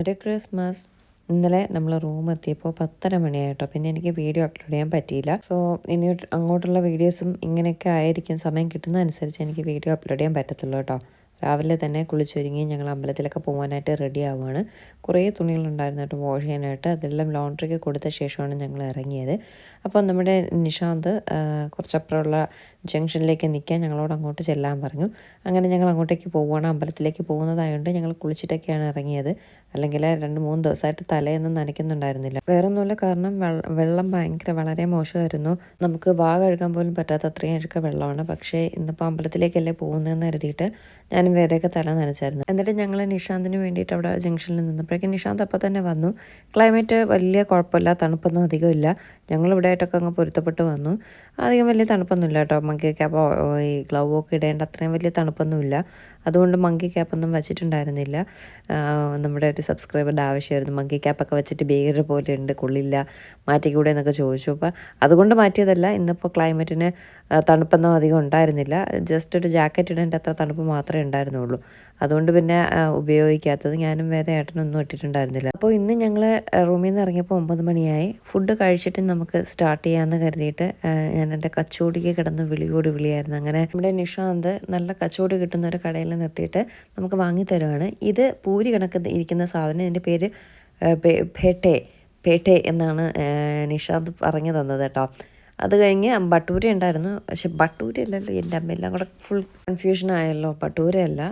ഒരു ക്രിസ്മസ് ഇന്നലെ നമ്മൾ റൂം എത്തിയപ്പോൾ പത്തര മണിയായിട്ടോ. പിന്നെ എനിക്ക് വീഡിയോ അപ്ലോഡ് ചെയ്യാൻ പറ്റിയില്ല. സോ ഇനി അങ്ങോട്ടുള്ള വീഡിയോസും ഇങ്ങനെയൊക്കെ ആയിരിക്കും. സമയം കിട്ടുന്നതനുസരിച്ച് എനിക്ക് വീഡിയോ അപ്ലോഡ് ചെയ്യാൻ പറ്റത്തുള്ളൂ കേട്ടോ. രാവിലെ തന്നെ കുളിച്ചൊരുങ്ങി ഞങ്ങൾ അമ്പലത്തിലൊക്കെ പോകാനായിട്ട് റെഡി ആവുകയാണ്. കുറേ തുണികളുണ്ടായിരുന്നു കേട്ടോ വാഷ് ചെയ്യാനായിട്ട്. അതെല്ലാം ലോണ്ട്രിക്ക് കൊടുത്ത ശേഷമാണ് ഞങ്ങൾ ഇറങ്ങിയത്. അപ്പോൾ നമ്മുടെ നിഷാന്ത് കുറച്ചപ്പുറമുള്ള ജംഗ്ഷനിലേക്ക് നിൽക്കാൻ ഞങ്ങളോട് അങ്ങോട്ട് ചെല്ലാൻ പറഞ്ഞു. അങ്ങനെ ഞങ്ങൾ അങ്ങോട്ടേക്ക് പോവുകയാണ്. അമ്പലത്തിലേക്ക് പോകുന്നതായതുകൊണ്ട് ഞങ്ങൾ കുളിച്ചിട്ടൊക്കെയാണ് ഇറങ്ങിയത്. അല്ലെങ്കിൽ രണ്ട് മൂന്ന് ദിവസമായിട്ട് തലയൊന്നും നനയ്ക്കുന്നുണ്ടായിരുന്നില്ല. വേറൊന്നുമില്ല കാരണം വെള്ളം ഭയങ്കര വളരെ മോശമായിരുന്നു. നമുക്ക് വാ കഴുകാൻ പോലും പറ്റാത്ത അത്രയും അഴുക്ക വെള്ളമാണ്. പക്ഷേ ഇന്നിപ്പോൾ അമ്പലത്തിലേക്കല്ലേ പോകുന്നതെന്ന് കരുതിയിട്ട് ഞാനും വേദയൊക്കെ തല നനച്ചായിരുന്നു. എന്നിട്ട് ഞങ്ങൾ നിഷാന്തിന് വേണ്ടിയിട്ട് അവിടെ ജംഗ്ഷനിൽ നിന്നപ്പോഴേക്കും നിഷാന്ത് അപ്പോൾ തന്നെ വന്നു. ക്ലൈമറ്റ് വലിയ കുഴപ്പമില്ല തണുപ്പൊന്നും അധികം ഇല്ല ഞങ്ങൾ ഇവിടെ ആയിട്ടൊക്കെ അങ്ങ് പൊരുത്തപ്പെട്ട് വന്നു. അധികം വലിയ തണുപ്പൊന്നുമില്ല കേട്ടോ മങ്കി ക്യാപ്പ് ഈ ഗ്ലൗ ഒക്കെ ഇടേണ്ട അത്രയും വലിയ തണുപ്പൊന്നുമില്ല. അതുകൊണ്ട് മങ്കി ക്യാപ്പൊന്നും വെച്ചിട്ടുണ്ടായിരുന്നില്ല. നമ്മുടെ ഒരു സബ്സ്ക്രൈബറുടെ ആവശ്യമായിരുന്നു. മങ്കി ക്യാപ്പൊക്കെ വെച്ചിട്ട് ബേഗർ പോലെ ഉണ്ട് കൊള്ളില്ല മാറ്റിക്കൂടെ എന്നൊക്കെ ചോദിച്ചു. അപ്പോൾ അതുകൊണ്ട് മാറ്റിയതല്ല. ഇന്നിപ്പോൾ ക്ലൈമറ്റിന് തണുപ്പൊന്നും അധികം ഉണ്ടായിരുന്നില്ല. ജസ്റ്റ് ഒരു ജാക്കറ്റ് ഇടേണ്ട അത്ര തണുപ്പ് മാത്രമേ ഉണ്ടായിരുന്നുള്ളൂ. അതുകൊണ്ട് പിന്നെ ഉപയോഗിക്കാത്തത് ഞാനും വേറെ ഏട്ടനൊന്നും ഇട്ടിട്ടുണ്ടായിരുന്നില്ല. അപ്പോൾ ഇന്ന് ഞങ്ങൾ റൂമിൽ നിന്ന് ഇറങ്ങിയപ്പോൾ ഒമ്പത് മണിയായി. ഫുഡ് കഴിച്ചിട്ട് നമുക്ക് സ്റ്റാർട്ട് ചെയ്യാമെന്ന് കരുതിയിട്ട് ഞാൻ എന്റെ കച്ചോടിക്ക് കിടന്ന് വിളിയോട് വിളിയായിരുന്നു. അങ്ങനെ നമ്മുടെ നിഷാന്ത് നല്ല കച്ചോടി കിട്ടുന്ന ഒരു കടയിൽ നിർത്തിയിട്ട് നമുക്ക് വാങ്ങി തരുവാണ്. ഇത് പൂരി കണക്ക് ഇരിക്കുന്ന സാധനം ഇതിന്റെ പേര് പേട്ടെ പേട്ടെ എന്നാണ് നിഷാന്ത് പറഞ്ഞു തന്നത് കേട്ടോ. അത് കഴിഞ്ഞ് ബട്ടൂര ഉണ്ടായിരുന്നു. പക്ഷെ ബട്ടൂര അല്ലല്ലോ എന്റെ അമ്മ എല്ലാം കൂടെ ഫുൾ കൺഫ്യൂഷൻ ആയല്ലോ. ബട്ടൂര അല്ല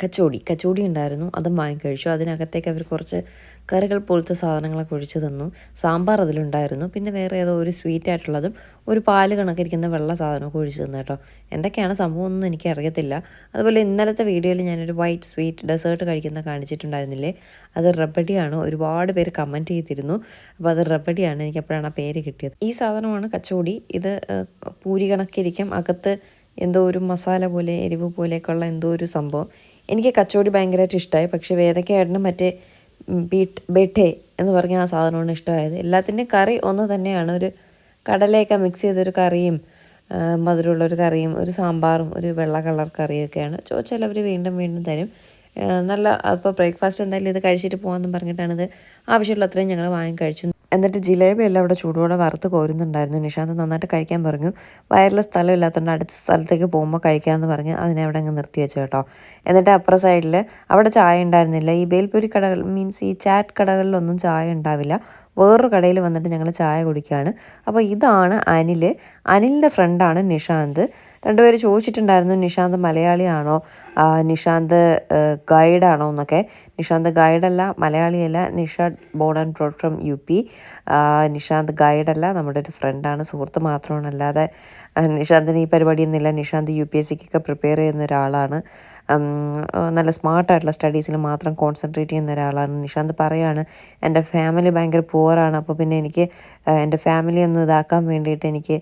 കച്ചോടി. കച്ചോടി ഉണ്ടായിരുന്നു. അതും വാങ്ങിക്കഴിച്ചു അതിനകത്തേക്ക് അവർ കുറച്ച് കറികൾ പോലത്തെ സാധനങ്ങളൊക്കെ ഒഴിച്ചു തന്നു. സാമ്പാർ അതിലുണ്ടായിരുന്നു. പിന്നെ വേറെ ഏതോ ഒരു സ്വീറ്റ് ആയിട്ടുള്ളതും ഒരു പാൽ കണക്കിരിക്കുന്ന വെള്ള സാധനമൊക്കെ ഒഴിച്ചു തന്നു കേട്ടോ. എന്തൊക്കെയാണ് സംഭവം ഒന്നും എനിക്ക് അറിയത്തില്ല അതുപോലെ ഇന്നലത്തെ വീഡിയോയിൽ ഞാനൊരു വൈറ്റ് സ്വീറ്റ് ഡെസേർട്ട് കഴിക്കുന്ന കാണിച്ചിട്ടുണ്ടായിരുന്നില്ലേ? അത് റബ്ബടിയാണ് ഒരുപാട് പേര് കമന്റ് ചെയ്തിരുന്നു. അപ്പോൾ അത് റബ്ബടിയാണ് എനിക്ക് അപ്പോഴാണ് ആ പേര് കിട്ടിയത്. ഈ സാധനമാണ് കച്ചോടി. ഇത് പൂരി കണക്കിരിക്കും. അകത്ത് എന്തോ ഒരു മസാല പോലെ എരിവ് പോലെയൊക്കെയുള്ള എന്തോ ഒരു സംഭവം. എനിക്ക് കച്ചോടി ഭയങ്കരമായിട്ട് ഇഷ്ടമായി പക്ഷേ വേദക്കയായിരുന്നു മറ്റേ ബീട്ട് ബെട്ടേ എന്ന് പറഞ്ഞ ആ സാധനമാണ് ഇഷ്ടമായത്. എല്ലാത്തിന്റെയും കറി ഒന്ന് തന്നെയാണ്. ഒരു കടലയൊക്കെ മിക്സ് ചെയ്തൊരു കറിയും മധുരമുള്ള മധുരമുള്ളൊരു കറിയും ഒരു സാമ്പാറും ഒരു വെള്ള കളർ കറിയൊക്കെയാണ്. ചോദിച്ചാൽ അവർ വീണ്ടും വീണ്ടും തരും. നല്ല അപ്പോൾ ബ്രേക്ക്ഫാസ്റ്റ് എന്തായാലും ഇത് കഴിച്ചിട്ട് പോകാമെന്ന് പറഞ്ഞിട്ടാണ് ഇത് ആവശ്യമുള്ള അത്രയും ഞങ്ങൾ വാങ്ങി കഴിച്ചു. എന്നിട്ട് ജിലേബി എല്ലാം അവിടെ ചൂടോടെ വറുത്ത് കോരുന്നുണ്ടായിരുന്നു. നിഷാന്ത് നന്നായിട്ട് കഴിക്കാൻ പറഞ്ഞു. വയറിൽ സ്ഥലം ഇല്ലാത്തതുകൊണ്ട് അടുത്ത സ്ഥലത്തേക്ക് പോകുമ്പോൾ കഴിക്കാമെന്ന് പറഞ്ഞ് അതിനെ അവിടെ അങ്ങ് നിർത്തി വെച്ചു കേട്ടോ. എന്നിട്ട് അപ്പുറ സൈഡിൽ അവിടെ ചായ ഉണ്ടായിരുന്നില്ല. ഈ ബേൽപൂരി കടകൾ മീൻസ് ഈ ചാറ്റ് കടകളിലൊന്നും ചായ ഉണ്ടാവില്ല. വേറൊരു കടയിൽ വന്നിട്ട് ഞങ്ങൾ ചായ കുടിക്കുകയാണ് അപ്പോൾ ഇതാണ് അനിൽ അനിലിന്റെ ഫ്രണ്ടാണ് നിഷാന്ത്. രണ്ടുപേര് ചോദിച്ചിട്ടുണ്ടായിരുന്നു നിഷാന്ത് മലയാളിയാണോ നിഷാന്ത് ഗൈഡാണോ എന്നൊക്കെ. നിഷാന്ത് ഗൈഡല്ല മലയാളിയല്ല. Nishad born and brought from U P. Nishant ഗൈഡല്ല നമ്മുടെ ഒരു ഫ്രണ്ടാണ് സുഹൃത്ത് മാത്രമാണ് അല്ലാതെ നിഷാന്തിന് ഈ പരിപാടിയൊന്നുമില്ല. നിഷാന്ത് യു പി എസ് സിക്കൊക്കെ പ്രിപ്പയർ ചെയ്യുന്ന ഒരാളാണ്. നല്ല സ്മാർട്ടായിട്ടുള്ള സ്റ്റഡീസിൽ മാത്രം കോൺസെൻട്രേറ്റ് ചെയ്യുന്ന ഒരാളാണ്. നിഷാന്ത് പറയാണ് എന്റെ ഫാമിലി ഭയങ്കര പുവറാണ് അപ്പോൾ പിന്നെ എനിക്ക് എന്റെ ഫാമിലി ഒന്ന് ഇതാക്കാൻ വേണ്ടിയിട്ട് എനിക്ക്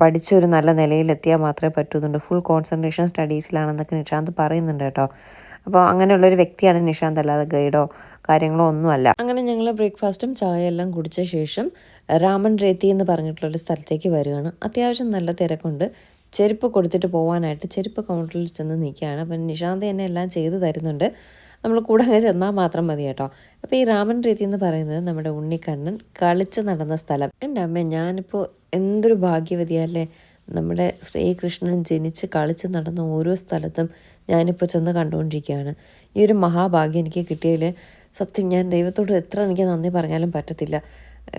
പഠിച്ചൊരു നല്ല നിലയിലെത്തിയാൽ മാത്രമേ പറ്റുന്നുണ്ട്. ഫുൾ കോൺസെൻട്രേഷൻ സ്റ്റഡീസിലാണെന്നൊക്കെ നിഷാന്ത് പറയുന്നുണ്ട് കേട്ടോ. അപ്പോൾ അങ്ങനെയുള്ളൊരു വ്യക്തിയാണ് നിഷാന്ത് അല്ലാതെ ഗൈഡോ കാര്യങ്ങളോ ഒന്നുമല്ല. അങ്ങനെ ഞങ്ങൾ ബ്രേക്ക്ഫാസ്റ്റും ചായ എല്ലാം കുടിച്ച ശേഷം രാമൻ രേത്തി എന്ന് പറഞ്ഞിട്ടുള്ളൊരു സ്ഥലത്തേക്ക് വരികയാണ്. അത്യാവശ്യം നല്ല തിരക്കുണ്ട്. ചെരുപ്പ് കൊടുത്തിട്ട് പോകാനായിട്ട് ചെരുപ്പ് കൗണ്ടറിൽ ചെന്ന് നിൽക്കുകയാണ്. അപ്പം നിഷാന്ത് തന്നെ എല്ലാം ചെയ്തു തരുന്നുണ്ട്. നമ്മൾ കൂടെ ചെന്നാൽ മാത്രം മതി കേട്ടോ. അപ്പോൾ ഈ രാമൻ രീതി എന്ന് പറയുന്നത് നമ്മുടെ ഉണ്ണിക്കണ്ണൻ കളിച്ച് നടന്ന സ്ഥലം. എന്റെ അമ്മ ഞാനിപ്പോൾ എന്തൊരു ഭാഗ്യവതിയല്ലേ നമ്മുടെ ശ്രീകൃഷ്ണൻ ജനിച്ച് കളിച്ച് നടന്ന ഓരോ സ്ഥലത്തും ഞാനിപ്പോൾ ചെന്ന് കണ്ടുകൊണ്ടിരിക്കുകയാണ്. ഈ ഒരു മഹാഭാഗ്യം എനിക്ക് കിട്ടിയതിൽ സത്യം ഞാൻ ദൈവത്തോട് എത്ര എനിക്ക് നന്ദി പറഞ്ഞാലും പറ്റത്തില്ല.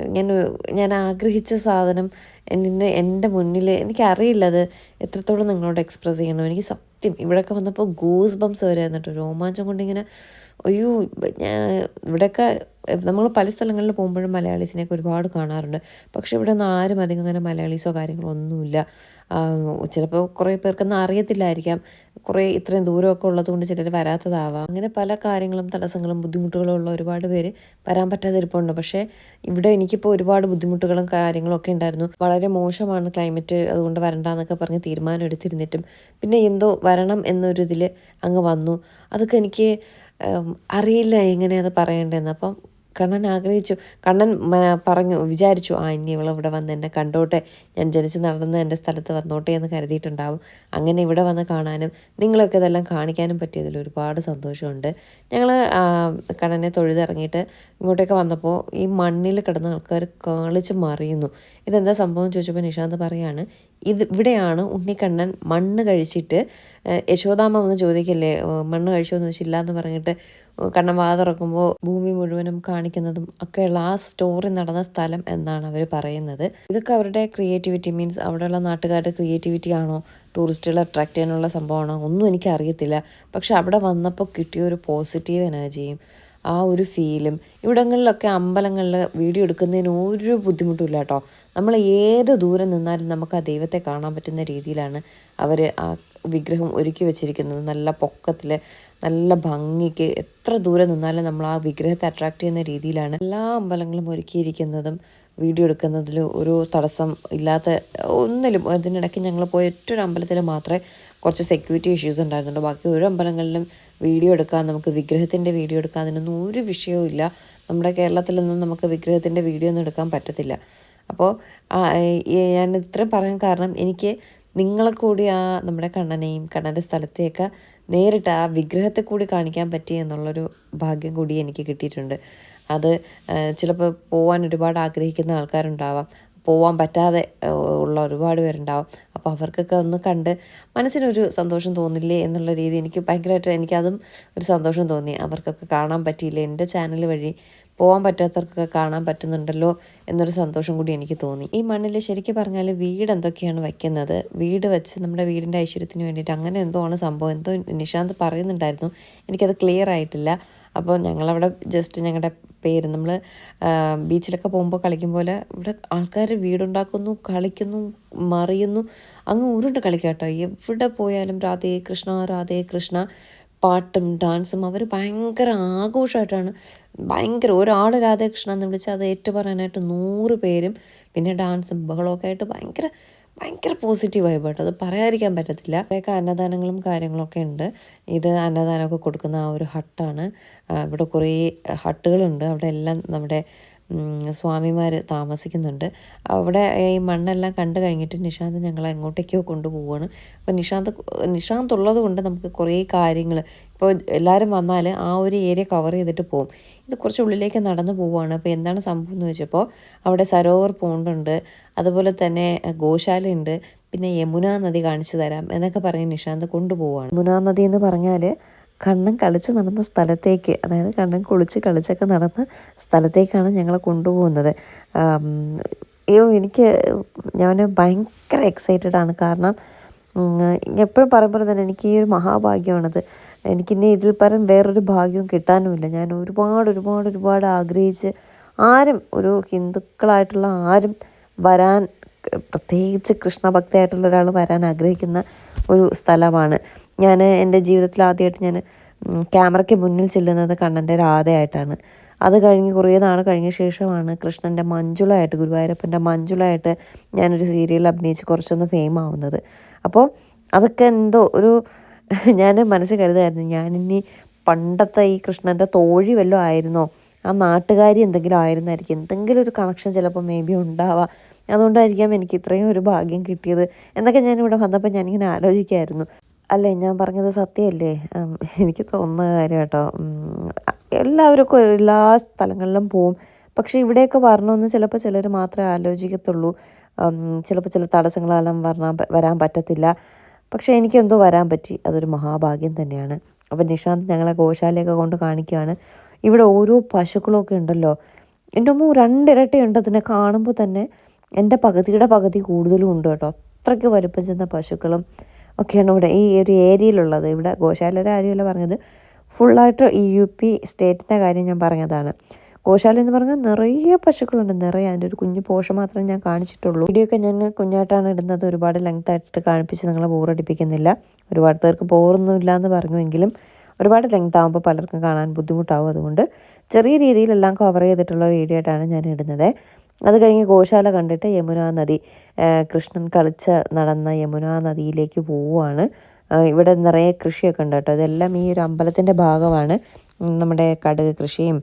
ഞാൻ ഞാൻ ആഗ്രഹിച്ച സാധനം എന്റെ എന്റെ മുന്നിൽ എനിക്കറിയില്ല അത് എത്രത്തോളം നിങ്ങളോട് എക്സ്പ്രസ് ചെയ്യണം. എനിക്ക് സത്യം ഇവിടെയൊക്കെ വന്നപ്പോൾ ഗൂസ് ബംസ് വരായിരുന്നു കേട്ടോ രോമാഞ്ചം കൊണ്ടിങ്ങനെ അയ്യോ ഞാൻ ഇവിടെയൊക്കെ നമ്മൾ പല സ്ഥലങ്ങളിൽ പോകുമ്പോഴും മലയാളീസിനെയൊക്കെ ഒരുപാട് കാണാറുണ്ട്. പക്ഷെ ഇവിടെ ഒന്നും ആരും അധികം അങ്ങനെ മലയാളീസോ കാര്യങ്ങളോ ഒന്നുമില്ല. ചിലപ്പോൾ കുറേ പേർക്കൊന്നും അറിയത്തില്ലായിരിക്കാം. കുറേ ഇത്രയും ദൂരമൊക്കെ ഉള്ളതുകൊണ്ട് ചിലർ വരാത്തതാവാം. അങ്ങനെ പല കാര്യങ്ങളും തടസ്സങ്ങളും ബുദ്ധിമുട്ടുകളും ഉള്ള ഒരുപാട് പേര് വരാൻ പറ്റാതെ ഇരിപ്പുണ്ട് പക്ഷേ ഇവിടെ എനിക്കിപ്പോൾ ഒരുപാട് ബുദ്ധിമുട്ടുകളും കാര്യങ്ങളും ഒക്കെ ഉണ്ടായിരുന്നു. വളരെ മോശമാണ് ക്ലൈമറ്റ് അതുകൊണ്ട് വരണ്ടെന്നൊക്കെ പറഞ്ഞ് തീരുമാനം എടുത്തിരുന്നിട്ടും. പിന്നെ എന്തോ വരണം എന്നൊരു ഇതിൽ അങ്ങ് വന്നു. അതൊക്കെ എനിക്ക് അറിയില്ല എങ്ങനെയത് പറയേണ്ടതെന്ന്. അപ്പം കണ്ണൻ ആഗ്രഹിച്ചു. കണ്ണൻ പറഞ്ഞു വിചാരിച്ചു ആ ഇനി ഇവൾ ഇവിടെ വന്ന് എന്നെ കണ്ടോട്ടെ. ഞാൻ ജനിച്ച് നടന്ന് എന്റെ സ്ഥലത്ത് വന്നോട്ടെ എന്ന് കരുതിയിട്ടുണ്ടാവും. അങ്ങനെ ഇവിടെ വന്ന് കാണാനും നിങ്ങളൊക്കെ ഇതെല്ലാം കാണിക്കാനും പറ്റിയതിൽ ഒരുപാട് സന്തോഷമുണ്ട്. ഞങ്ങൾ കണ്ണനെ തൊഴുതിറങ്ങിയിട്ട് ഇങ്ങോട്ടേക്ക് വന്നപ്പോൾ ഈ മണ്ണിൽ കിടന്ന ആൾക്കാർ കാളിച്ച് മറിയുന്നു. ഇതെന്താ സംഭവം ചോദിച്ചപ്പോൾ നിഷാന്ത് പറയാണ് ഇത് ഇവിടെയാണ് ഉണ്ണിക്കണ്ണൻ മണ്ണ് കഴിച്ചിട്ട് യശോദാമ്മ വന്ന് ചോദിക്കല്ലേ മണ്ണ് കഴിച്ചോ എന്ന് ചോദിച്ചില്ല എന്ന് പറഞ്ഞിട്ട് കണ്ണൻ വാ തുറക്കുമ്പോൾ ഭൂമി മുഴുവനും കാണിക്കുന്നതും ഒക്കെയുള്ള ആ സ്റ്റോറി നടന്ന സ്ഥലം എന്നാണ് അവർ പറയുന്നത്. ഇതൊക്കെ അവരുടെ ക്രിയേറ്റിവിറ്റി മീൻസ് അവിടെയുള്ള നാട്ടുകാരുടെ ക്രിയേറ്റിവിറ്റി ആണോ? ടൂറിസ്റ്റുകളെ അട്രാക്ട് ചെയ്യാനുള്ള സംഭവമാണോ? ഒന്നും എനിക്ക് അറിയത്തില്ല. പക്ഷെ അവിടെ വന്നപ്പോൾ കിട്ടിയ ഒരു പോസിറ്റീവ് എനർജിയും ആ ഒരു ഫീലും ഇവിടങ്ങളിലൊക്കെ അമ്പലങ്ങളിൽ വീഡിയോ എടുക്കുന്നതിന് ഒരു ബുദ്ധിമുട്ടില്ല കേട്ടോ. നമ്മൾ ഏത് ദൂരം നിന്നാലും നമുക്ക് ആ ദൈവത്തെ കാണാൻ പറ്റുന്ന രീതിയിലാണ് അവർ ആ വിഗ്രഹം ഒരുക്കി വെച്ചിരിക്കുന്നത്. നല്ല പൊക്കത്തിൽ നല്ല ഭംഗിക്ക് എത്ര ദൂരെ നിന്നാലും നമ്മൾ ആ വിഗ്രഹത്തെ അട്രാക്ട് ചെയ്യുന്ന രീതിയിലാണ് എല്ലാ അമ്പലങ്ങളും ഒരുക്കിയിരിക്കുന്നതും വീഡിയോ എടുക്കുന്നതിൽ ഒരു തടസ്സം ഇല്ലാത്ത ഒന്നിലും അതിനിടയ്ക്ക് ഞങ്ങൾ പോയ ഒറ്റൊരു അമ്പലത്തിൽ മാത്രമേ കുറച്ച് സെക്യൂരിറ്റി ഇഷ്യൂസ് ഉണ്ടായിരുന്നുള്ളൂ. ബാക്കി ഒരു അമ്പലങ്ങളിലും വീഡിയോ എടുക്കാൻ നമുക്ക് വിഗ്രഹത്തിന്റെ വീഡിയോ എടുക്കാൻ അതിനൊന്നും ഒരു വിഷയവും ഇല്ല. നമ്മുടെ കേരളത്തിൽ നിന്നും നമുക്ക് വിഗ്രഹത്തിന്റെ വീഡിയോ ഒന്നും എടുക്കാൻ പറ്റത്തില്ല. അപ്പോൾ ഞാൻ ഇത്രയും പറയാൻ കാരണം എനിക്ക് നിങ്ങളെ കൂടി ആ നമ്മുടെ കണ്ണനെയും കണ്ണന്റെ സ്ഥലത്തെയൊക്കെ നേരിട്ട് ആ വിഗ്രഹത്തെ കൂടി കാണിക്കാൻ പറ്റി എന്നുള്ളൊരു ഭാഗ്യം കൂടി എനിക്ക് കിട്ടിയിട്ടുണ്ട്. അത് ചിലപ്പോൾ പോകാൻ ഒരുപാട് ആഗ്രഹിക്കുന്ന ആൾക്കാരുണ്ടാവാം. പോവാൻ പറ്റാതെ ഉള്ള ഒരുപാട് പേരുണ്ടാവും. അപ്പോൾ അവർക്കൊക്കെ ഒന്ന് കണ്ട് മനസ്സിനൊരു സന്തോഷം തോന്നില്ലേ എന്നുള്ള രീതി എനിക്ക് ഭയങ്കരമായിട്ട് എനിക്കതും ഒരു സന്തോഷം തോന്നി. അവർക്കൊക്കെ കാണാൻ പറ്റിയില്ലേ എന്റെ ചാനൽ വഴി? പോകാൻ പറ്റാത്തവർക്കൊക്കെ കാണാൻ പറ്റുന്നുണ്ടല്ലോ എന്നൊരു സന്തോഷം കൂടി എനിക്ക് തോന്നി. ഈ മണ്ണിൽ ശരിക്കും പറഞ്ഞാൽ വീട് എന്തൊക്കെയാണ് വയ്ക്കുന്നത് വീട് വെച്ച് നമ്മുടെ വീടിന്റെ ഐശ്വര്യത്തിന് വേണ്ടിയിട്ട് അങ്ങനെ എന്തോ ആണ് സംഭവം? എന്തോ നിഷാന്ത് പറയുന്നുണ്ടായിരുന്നു. എനിക്കത് ക്ലിയർ ആയിട്ടില്ല. അപ്പോൾ ഞങ്ങളവിടെ ജസ്റ്റ് ഞങ്ങളുടെ പേര് നമ്മൾ ബീച്ചിലൊക്കെ പോകുമ്പോൾ കളിക്കും പോലെ ഇവിടെ ആൾക്കാർ വീടുണ്ടാക്കുന്നു കളിക്കുന്നു മറിയുന്നു. അങ്ങ് ഉരുണ്ട് കളിക്കാട്ടോ. കേട്ടോ എവിടെ പോയാലും രാധേ കൃഷ്ണ രാധേ കൃഷ്ണ. പാട്ടും ഡാൻസും അവർ ഭയങ്കര ആഘോഷമായിട്ടാണ് ഭയങ്കര ഒരാൾ രാധാകൃഷ്ണൻ എന്ന് വിളിച്ചാൽ അത് ഏറ്റു പറയാനായിട്ട് നൂറ് പേരും പിന്നെ ഡാൻസും ബഹളമൊക്കെ ആയിട്ട് ഭയങ്കര ഭയങ്കര പോസിറ്റീവ് വൈബായിട്ട്. അത് പറയാതിരിക്കാൻ പറ്റത്തില്ല. കുറേയൊക്കെ അന്നദാനങ്ങളും കാര്യങ്ങളൊക്കെ ഉണ്ട്. ഇത് അന്നദാനമൊക്കെ കൊടുക്കുന്ന ആ ഒരു ഹട്ടാണ്. ഇവിടെ കുറേ ഹട്ടുകളുണ്ട്. അവിടെ എല്ലാം നമ്മുടെ സ്വാമിമാർ താമസിക്കുന്നുണ്ട്. അവിടെ ഈ മണ്ണെല്ലാം കണ്ടു കഴിഞ്ഞിട്ട് നിഷാന്ത് ഞങ്ങളെ എങ്ങോട്ടേക്കോ കൊണ്ടുപോവാണ്. അപ്പോൾ നിഷാന്ത് നിഷാന്ത് ഉള്ളത് കൊണ്ട് നമുക്ക് കുറേ കാര്യങ്ങൾ ഇപ്പോൾ എല്ലാവരും വന്നാൽ ആ ഒരു ഏരിയ കവർ ചെയ്തിട്ട് പോകും ഇത് കുറച്ച് ഉള്ളിലേക്ക് നടന്നു പോവുകയാണ് അപ്പോൾ എന്താണ് സംഭവം എന്ന് വെച്ചപ്പോൾ അവിടെ സരോവർ പോണ്ടുണ്ട്. അതുപോലെ തന്നെ ഗോശാലയുണ്ട്. പിന്നെ യമുന നദി കാണിച്ചു തരാം എന്നൊക്കെ പറഞ്ഞ് നിഷാന്ത് കൊണ്ടുപോവാണ്. യമുന നദി എന്ന് പറഞ്ഞാൽ കണ്ണൻ കളിച്ച് നടന്ന സ്ഥലത്തേക്ക് അതായത് കണ്ണൻ കുളിച്ച് കളിച്ചൊക്കെ നടന്ന സ്ഥലത്തേക്കാണ് ഞങ്ങളെ കൊണ്ടുപോകുന്നത്. അയ്യോ എനിക്ക് ഞാൻ ഭയങ്കര എക്സൈറ്റഡ് ആണ്. കാരണം എപ്പോഴും പറയുമ്പോൾ തന്നെ എനിക്ക് ഈ ഒരു മഹാഭാഗ്യമാണത്. എനിക്കിനി ഇതിൽ പരം വേറൊരു ഭാഗ്യവും കിട്ടാനുമില്ല. ഞാൻ ഒരുപാട് ഒരുപാട് ഒരുപാട് ആഗ്രഹിച്ച് ആരും ഒരു ഹിന്ദുക്കളായിട്ടുള്ള ആരും വരാൻ പ്രത്യേകിച്ച് കൃഷ്ണഭക്തയായിട്ടുള്ള ഒരാൾ വരാൻ ആഗ്രഹിക്കുന്ന ഒരു സ്ഥലമാണ്. ഞാൻ എന്റെ ജീവിതത്തിൽ ആദ്യമായിട്ട് ഞാൻ ക്യാമറയ്ക്ക് മുന്നിൽ ചെല്ലുന്നത് കണ്ണന്റെ രാധയായിട്ടാണ് അത് കഴിഞ്ഞ് കുറേ നാൾ കഴിഞ്ഞ ശേഷമാണ് കൃഷ്ണന്റെ മഞ്ജുളായിട്ട് ഗുരുവായൂരപ്പന്റെ മഞ്ജുളായിട്ട് ഞാനൊരു സീരിയൽ അഭിനയിച്ച് കുറച്ചൊന്ന് ഫെയിം ആവുന്നത്. അപ്പോൾ അതൊക്കെ എന്തോ ഒരു ഞാൻ മനസ്സിൽ കരുതായിരുന്നു ഞാനിനി പണ്ടത്തെ ഈ കൃഷ്ണന്റെ തോഴി വല്ലതും ആയിരുന്നോ? ആ നാട്ടുകാരി എന്തെങ്കിലും ആയിരുന്നായിരിക്കും. എന്തെങ്കിലും ഒരു കണക്ഷൻ ചിലപ്പോൾ മേ ബി ഉണ്ടാവാം. അതുകൊണ്ടായിരിക്കാം എനിക്ക് ഇത്രയും ഒരു ഭാഗ്യം കിട്ടിയത് എന്നൊക്കെ ഞാനിവിടെ വന്നപ്പോൾ ഞാനിങ്ങനെ ആലോചിക്കായിരുന്നു. അല്ലേ ഞാൻ പറഞ്ഞത് സത്യമല്ലേ? എനിക്ക് തോന്നുന്ന കാര്യം കേട്ടോ എല്ലാവർക്കും എല്ലാ സ്ഥലങ്ങളിലും പോവും. പക്ഷെ ഇവിടെയൊക്കെ വരണമെന്ന് ചിലപ്പോൾ ചിലർ മാത്രമേ ആലോചിക്കത്തുള്ളൂ. ചിലപ്പോൾ ചില തടസ്സങ്ങളെല്ലാം വരാൻ വരാൻ പറ്റത്തില്ല. പക്ഷേ എനിക്കെന്തോ വരാൻ പറ്റി. അതൊരു മഹാഭാഗ്യം തന്നെയാണ്. അപ്പം നിഷാന്ത് ഞങ്ങളെ ഗോശാലയൊക്കെ കൊണ്ട് കാണിക്കുകയാണ്. ഇവിടെ ഓരോ പശുക്കളൊക്കെ ഉണ്ടല്ലോ. എന്റെ ഒന്നും രണ്ടിരട്ടി ഉണ്ട് അതിനെ കാണുമ്പോൾ തന്നെ എന്റെ പകുതിയുടെ പകുതി കൂടുതലും ഉണ്ട് കേട്ടോ. അത്രയ്ക്ക് വലുപ്പം ചെന്ന പശുക്കളും. ഒക്കെയാണ് ഇവിടെ ഈ ഒരു ഏരിയയിലുള്ളത്. ഇവിടെ ഗോശാലയുടെ കാര്യമല്ല പറഞ്ഞത്. ഫുള്ളായിട്ട് ഈ യു പി സ്റ്റേറ്റിന്റെ കാര്യം ഞാൻ പറഞ്ഞതാണ്. ഗോശാല എന്ന് പറഞ്ഞാൽ നിറയെ പശുക്കളുണ്ട്. നിറയെ. അതിന്റെ ഒരു കുഞ്ഞു പോഷം മാത്രമേ ഞാൻ കാണിച്ചിട്ടുള്ളൂ. വീഡിയോ ഒക്കെ ഞാൻ കുഞ്ഞായിട്ടാണ് ഇടുന്നത്. ഒരുപാട് ലെങ്ത് ആയിട്ട് കാണിപ്പിച്ച് നിങ്ങളെ ബോറടിപ്പിക്കുന്നില്ല ഒരുപാട് പേർക്ക് ബോറൊന്നുമില്ല എന്ന് പറഞ്ഞുവെങ്കിലും ഒരുപാട് ലെങ്ത് ആകുമ്പോൾ പലർക്കും കാണാൻ ബുദ്ധിമുട്ടാവും. അതുകൊണ്ട് ചെറിയ രീതിയിലെല്ലാം കവർ ചെയ്തിട്ടുള്ള വീഡിയോ ആയിട്ടാണ് ഞാൻ ഇടുന്നത്. അത് കഴിഞ്ഞ് ഗോശാല കണ്ടിട്ട് യമുനാ നദി കൃഷ്ണൻ കളിച്ച നടന്ന യമുനാ നദിയിലേക്ക് പോവുകയാണ് ഇവിടെ നിറയെ കൃഷിയൊക്കെ ഉണ്ട് കേട്ടോ. ഇതെല്ലാം ഈ ഒരു അമ്പലത്തിന്റെ ഭാഗമാണ്. നമ്മുടെ കടുക് കൃഷിയും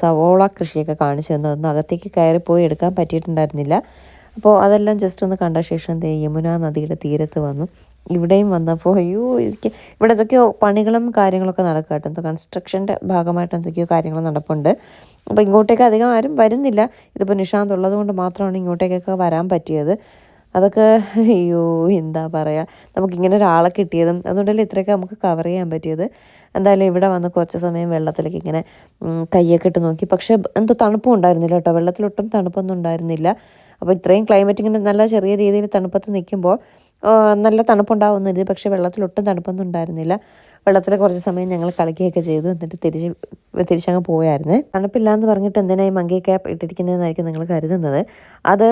സവോള കൃഷിയൊക്കെ കാണിച്ചു തന്നതൊന്നും അകത്തേക്ക് കയറി പോയി എടുക്കാൻ പറ്റിയിട്ടുണ്ടായിരുന്നില്ല. അപ്പോൾ അതെല്ലാം ജസ്റ്റ് ഒന്ന് കണ്ട ശേഷം യമുന നദിയുടെ തീരത്ത് വന്നു. ഇവിടെയും വന്നപ്പോൾ അയ്യോ എനിക്ക് ഇവിടെ എന്തൊക്കെയോ പണികളും കാര്യങ്ങളൊക്കെ നടക്കുക കേട്ടോ എന്തോ കൺസ്ട്രക്ഷന്റെ ഭാഗമായിട്ട് എന്തൊക്കെയോ കാര്യങ്ങൾ നടപ്പുണ്ട്. അപ്പോൾ ഇങ്ങോട്ടേക്ക് അധികം ആരും വരുന്നില്ല. ഇതിപ്പോൾ നിഷാന്ത് ഉള്ളത് കൊണ്ട് മാത്രമാണ് ഇങ്ങോട്ടേക്കൊക്കെ വരാൻ പറ്റിയത്. അതൊക്കെ അയ്യോ എന്താ പറയുക നമുക്കിങ്ങനെ ഒരാളെ കിട്ടിയതും അതുകൊണ്ടല്ലേ ഇത്രയൊക്കെ നമുക്ക് കവർ ചെയ്യാൻ പറ്റിയത്. എന്തായാലും ഇവിടെ വന്ന് കുറച്ച് സമയം വെള്ളത്തിലേക്ക് ഇങ്ങനെ കയ്യൊക്കെ ഇട്ട് നോക്കി. പക്ഷേ എന്തോ തണുപ്പും ഉണ്ടായിരുന്നില്ല കേട്ടോ. വെള്ളത്തിലൊട്ടും തണുപ്പൊന്നും ഉണ്ടായിരുന്നില്ല. അപ്പോൾ ഇത്രയും ക്ലൈമറ്റ് ഇങ്ങനെ നല്ല ചെറിയ രീതിയിൽ തണുപ്പത്ത് നിൽക്കുമ്പോൾ നല്ല തണുപ്പുണ്ടാവുന്നില്ല. പക്ഷേ വെള്ളത്തിലൊട്ടും തണുപ്പൊന്നും ഉണ്ടായിരുന്നില്ല. വെള്ളത്തിൽ കുറച്ച് സമയം ഞങ്ങൾ കളിക്കുകയൊക്കെ ചെയ്തു. എന്നിട്ട് തിരിച്ച് തിരിച്ചങ്ങ് പോയായിരുന്നു. തണുപ്പില്ലാന്ന് പറഞ്ഞിട്ട് എന്തിനായി മങ്കി ക്യാപ്പ് ഇട്ടിരിക്കുന്നതെന്നായിരിക്കും നിങ്ങൾ കരുതുന്നത്? അത്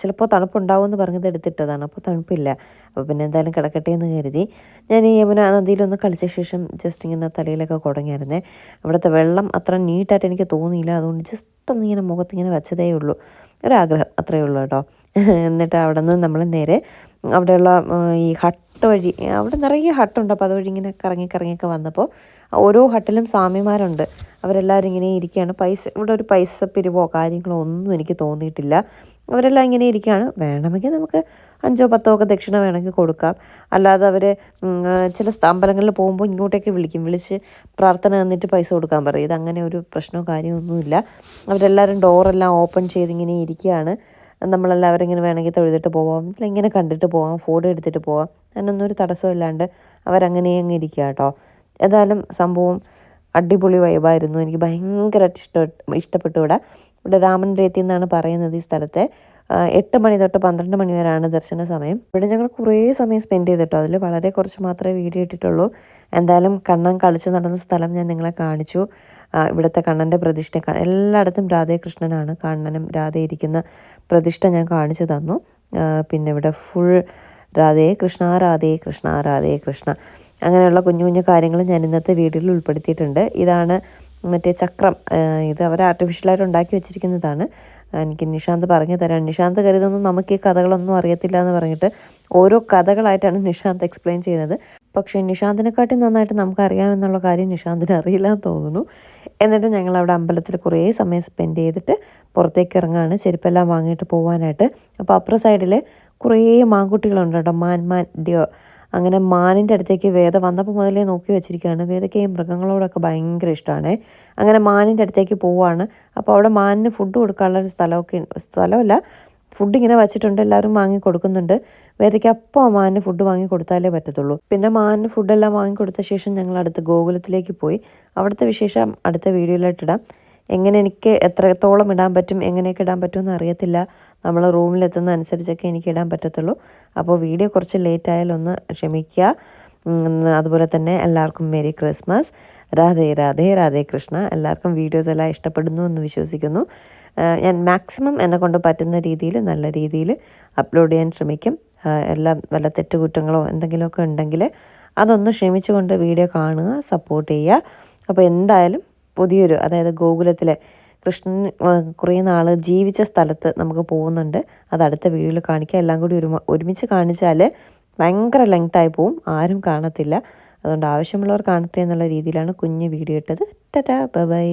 ചിലപ്പോൾ തണുപ്പുണ്ടാവും എന്ന് പറഞ്ഞത് എടുത്തിട്ടതാണ്. അപ്പോൾ തണുപ്പില്ല. അപ്പോൾ പിന്നെ എന്തായാലും കിടക്കട്ടെ എന്ന് കരുതി. ഞാൻ ഈ യമുന നദിയിലൊന്ന് കളിച്ച ശേഷം ജസ്റ്റ് ഇങ്ങനെ തലയിലൊക്കെ കുടങ്ങിയായിരുന്നേ അവിടുത്തെ വെള്ളം അത്ര നീറ്റായിട്ട് എനിക്ക് തോന്നിയില്ല. അതുകൊണ്ട് ജസ്റ്റ് ഒന്നിങ്ങനെ മുഖത്തിങ്ങനെ വെച്ചതേ ഉള്ളൂ. ഒരാഗ്രഹം അത്രയേ ഉള്ളൂ കേട്ടോ. എന്നിട്ട് അവിടെ നിന്ന് നമ്മൾ നേരെ അവിടെയുള്ള ഈ ഹട്ട് വഴി അവിടെ നിറയെ ഹട്ടുണ്ട്. അപ്പോൾ അതുവഴി ഇങ്ങനെ കറങ്ങി കറങ്ങിയൊക്കെ വന്നപ്പോൾ ഓരോ ഹട്ടിലും സ്വാമിമാരുണ്ട്. അവരെല്ലാവരും ഇങ്ങനെ ഇരിക്കുകയാണ്. പൈസ ഇവിടെ ഒരു പൈസ പിരിവോ കാര്യങ്ങളോ ഒന്നും എനിക്ക് തോന്നിയിട്ടില്ല. അവരെല്ലാം ഇങ്ങനെ ഇരിക്കുകയാണ്. വേണമെങ്കിൽ നമുക്ക് അഞ്ചോ പത്തോ ഒക്കെ ദക്ഷിണ വേണമെങ്കിൽ കൊടുക്കാം. അല്ലാതെ അവർ ചില സ്ഥാമ്പലങ്ങളിൽ പോകുമ്പോൾ ഇങ്ങോട്ടേക്ക് വിളിക്കും. വിളിച്ച് പ്രാർത്ഥന തന്നിട്ട് പൈസ കൊടുക്കാൻ പറയും. ഇത് അങ്ങനെ ഒരു പ്രശ്നമോ കാര്യമൊന്നുമില്ല അവരെല്ലാവരും ഡോറെല്ലാം ഓപ്പൺ ചെയ്തിങ്ങനെ ഇരിക്കുകയാണ്. നമ്മളെല്ലാവരും ഇങ്ങനെ വേണമെങ്കിൽ തൊഴുതിട്ട് പോവാം. ഇങ്ങനെ കണ്ടിട്ട് പോവാം. ഫോട്ടോ എടുത്തിട്ട് പോവാം. അതിനൊന്നും ഒരു തടസ്സമില്ലാണ്ട് അവരങ്ങനെ അങ്ങ് ഇരിക്കുക കേട്ടോ. ഏതായാലും സംഭവം അടിപൊളി വൈബായിരുന്നു എനിക്ക് ഭയങ്കരമായിട്ട് ഇഷ്ട ഇഷ്ടപ്പെട്ടു ഇവിടെ ഇവിടെ രാമൻ രേത്തി എന്നാണ് പറയുന്നത് ഈ സ്ഥലത്തെ. എട്ട് മണി തൊട്ട് പന്ത്രണ്ട് മണി വരെയാണ് ദർശന സമയം. ഇവിടെ ഞങ്ങൾ കുറേ സമയം സ്പെൻഡ് ചെയ്തിട്ടോ. അതിൽ വളരെ കുറച്ച് മാത്രമേ വീഡിയോ ഇട്ടിട്ടുള്ളൂ. എന്തായാലും കണ്ണൻ കളിച്ച് നടന്ന സ്ഥലം ഞാൻ നിങ്ങളെ കാണിച്ചു. ഇവിടുത്തെ കണ്ണന്റെ പ്രതിഷ്ഠ എല്ലായിടത്തും രാധേകൃഷ്ണനാണ്. കണ്ണനും രാധയിരിക്കുന്ന പ്രതിഷ്ഠ ഞാൻ കാണിച്ചു തന്നു. പിന്നെ ഇവിടെ ഫുൾ രാധേ കൃഷ്ണ രാധേ കൃഷ്ണ രാധേ കൃഷ്ണ. അങ്ങനെയുള്ള കുഞ്ഞു കുഞ്ഞു കാര്യങ്ങൾ ഞാൻ ഇന്നത്തെ വീഡിയോയിൽ ഉൾപ്പെടുത്തിയിട്ടുണ്ട്. ഇതാണ് മറ്റേ ചക്രം. ഇത് അവർ ആർട്ടിഫിഷ്യലായിട്ട് ഉണ്ടാക്കി വെച്ചിരിക്കുന്നതാണ്. എനിക്ക് നിഷാന്ത് പറഞ്ഞു തരാൻ നിഷാന്ത് കരുതൊന്നും നമുക്ക് ഈ കഥകളൊന്നും അറിയത്തില്ല എന്ന് പറഞ്ഞിട്ട് ഓരോ കഥകളായിട്ടാണ് നിഷാന്ത് എക്സ്പ്ലെയിൻ ചെയ്യുന്നത്. പക്ഷേ നിഷാന്തിനെക്കാട്ടി നന്നായിട്ട് നമുക്കറിയാമെന്നുള്ള കാര്യം നിഷാന്തിന് അറിയില്ല എന്ന് തോന്നുന്നു. എന്നിട്ട് ഞങ്ങൾ അവിടെ അമ്പലത്തിൽ കുറേ സമയം സ്പെൻഡ് ചെയ്തിട്ട് പുറത്തേക്ക് ഇറങ്ങാണ്. ചെരുപ്പെല്ലാം വാങ്ങിയിട്ട് പോകാനായിട്ട് അപ്പോൾ അപ്പുറ സൈഡിൽ കുറേ മാൻകുട്ടികളുണ്ട് കേട്ടോ. മാൻ മാൻ ഡിയോ. അങ്ങനെ മാനിന്റെ അടുത്തേക്ക് വേദ വന്നപ്പോൾ മുതലേ നോക്കി വെച്ചിരിക്കുകയാണ്. വേദയ്ക്ക് ഈ മൃഗങ്ങളോടൊക്കെ ഭയങ്കര ഇഷ്ടമാണ്. അങ്ങനെ മാനിന്റെ അടുത്തേക്ക് പോവുകയാണ് അപ്പോൾ അവിടെ മാനിന് ഫുഡ് കൊടുക്കാനുള്ള ഒരു സ്ഥലമൊക്കെ സ്ഥലമല്ല. ഫുഡ് ഇങ്ങനെ വെച്ചിട്ടുണ്ട് എല്ലാവരും വാങ്ങി കൊടുക്കുന്നുണ്ട്. വേദയ്ക്ക് അപ്പോൾ മാനിന് ഫുഡ് വാങ്ങി കൊടുത്താലേ പറ്റത്തുള്ളൂ. പിന്നെ മാനിന് ഫുഡെല്ലാം വാങ്ങി കൊടുത്ത ശേഷം ഞങ്ങൾ അടുത്ത് ഗോകുലത്തിലേക്ക് പോയി. അവിടുത്തെ വിശേഷം അടുത്ത വീഡിയോയിലായിട്ടിടാം എങ്ങനെ എനിക്ക് എത്രത്തോളം ഇടാൻ പറ്റും എങ്ങനെയൊക്കെ ഇടാൻ പറ്റുമെന്ന് അറിയത്തില്ല. നമ്മൾ റൂമിലെത്തുന്ന അനുസരിച്ചൊക്കെ എനിക്ക് ഇടാൻ പറ്റത്തുള്ളൂ. അപ്പോൾ വീഡിയോ കുറച്ച് ലേറ്റ് ആയാലൊന്ന് ക്ഷമിക്കുക. അതുപോലെ തന്നെ എല്ലാവർക്കും മെരി ക്രിസ്മസ് രാധേ രാധേ രാധേ കൃഷ്ണ. എല്ലാവർക്കും വീഡിയോസ് എല്ലാം ഇഷ്ടപ്പെടുന്നു എന്ന് വിശ്വസിക്കുന്നു. ഞാൻ മാക്സിമം എന്നെ കൊണ്ട് പറ്റുന്ന രീതിയിൽ നല്ല രീതിയിൽ അപ്ലോഡ് ചെയ്യാൻ ശ്രമിക്കും. എല്ലാം വല്ല തെറ്റുകുറ്റങ്ങളോ എന്തെങ്കിലുമൊക്കെ ഉണ്ടെങ്കിൽ അതൊന്ന് ക്ഷമിച്ചുകൊണ്ട് വീഡിയോ കാണുക സപ്പോർട്ട് ചെയ്യുക. അപ്പോൾ എന്തായാലും പുതിയൊരു അതായത് ഗോകുലത്തിലെ കൃഷ്ണൻ കുറേ നാൾ ജീവിച്ച സ്ഥലത്ത് നമുക്ക് പോകുന്നുണ്ട്. അത് അടുത്ത വീഡിയോയിൽ കാണിക്കുക എല്ലാം കൂടി ഒരു ഒരുമിച്ച് കാണിച്ചാൽ ഭയങ്കര ലെങ്ത്തായി പോവും. ആരും കാണത്തില്ല. അതുകൊണ്ട് ആവശ്യമുള്ളവർ കാണട്ടെ എന്നുള്ള രീതിയിലാണ് കുഞ്ഞ് വീഡിയോ ഇട്ടത്. Tata bye